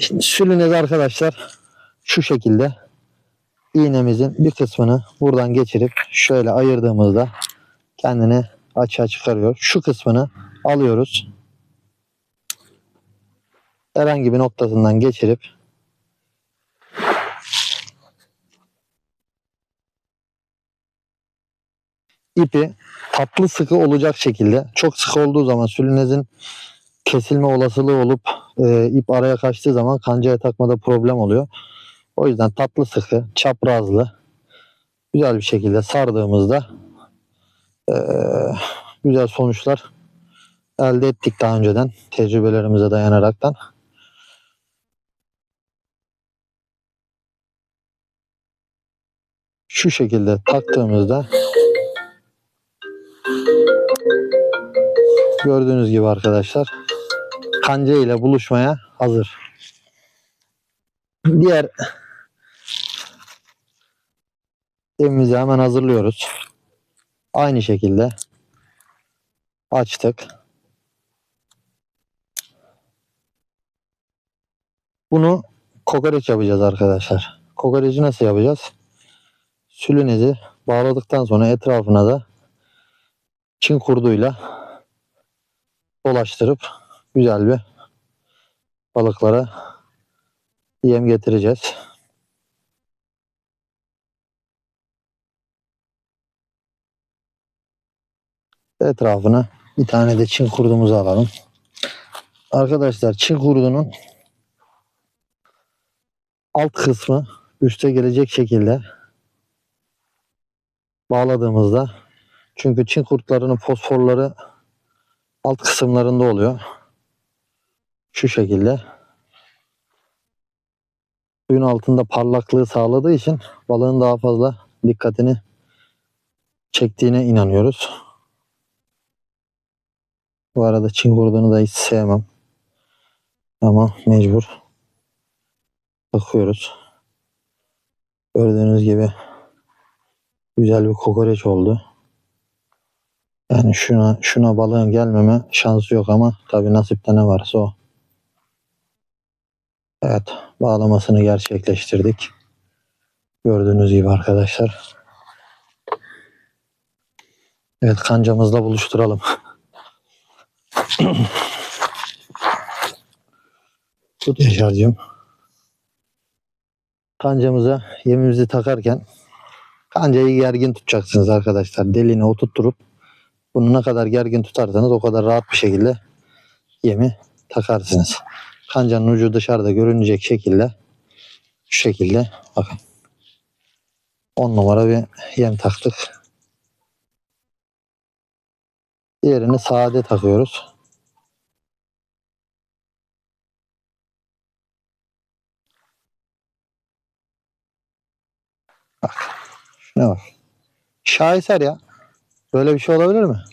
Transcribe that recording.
Şimdi sülünez arkadaşlar şu şekilde iğnemizin bir kısmını buradan geçirip şöyle ayırdığımızda kendini açığa çıkarıyor. Şu kısmını alıyoruz. Herhangi bir noktasından geçirip ipi tatlı sıkı olacak şekilde çok sıkı olduğu zaman sülünezin kesilme olasılığı olup e, ip araya kaçtığı zaman kancaya takmada problem oluyor. O yüzden tatlı sıkı, çaprazlı güzel bir şekilde sardığımızda e, güzel sonuçlar elde ettik daha önceden tecrübelerimize dayanaraktan. Şu şekilde taktığımızda gördüğünüz gibi arkadaşlar kanca ile buluşmaya hazır. Diğer evimizi hemen hazırlıyoruz. Aynı şekilde açtık. Bunu kokoreç yapacağız arkadaşlar. Kokoreci nasıl yapacağız? Sülünezi bağladıktan sonra etrafına da çin kurduyla dolaştırıp güzel bir balıklara yem getireceğiz. Etrafına bir tane de çin kurdumuzu alalım. Arkadaşlar çin kurdunun alt kısmı üste gelecek şekilde bağladığımızda çünkü çin kurtlarının fosforları alt kısımlarında oluyor. Şu şekilde. Suyun altında parlaklığı sağladığı için balığın daha fazla dikkatini çektiğine inanıyoruz. Bu arada Çin kurdunu da hiç sevmem. Ama mecbur. Bakıyoruz. Gördüğünüz gibi güzel bir kokoreç oldu. Yani şuna şuna balığın gelmeme şansı yok ama tabi nasipte ne varsa o. Evet bağlamasını gerçekleştirdik. Gördüğünüz gibi arkadaşlar. Evet kancamızla buluşturalım. Tut Yaşar'cığım. Kancamıza yemimizi takarken kancayı gergin tutacaksınız arkadaşlar. Deliğine oturtturup bunu ne kadar gergin tutarsanız o kadar rahat bir şekilde yemi takarsınız. Kancanın ucu dışarıda görünecek şekilde şu şekilde bakın 10 numara bir yem taktık. Diğerini sade takıyoruz. Bak. Şuna bak. Şaheser ya. Böyle bir şey olabilir mi?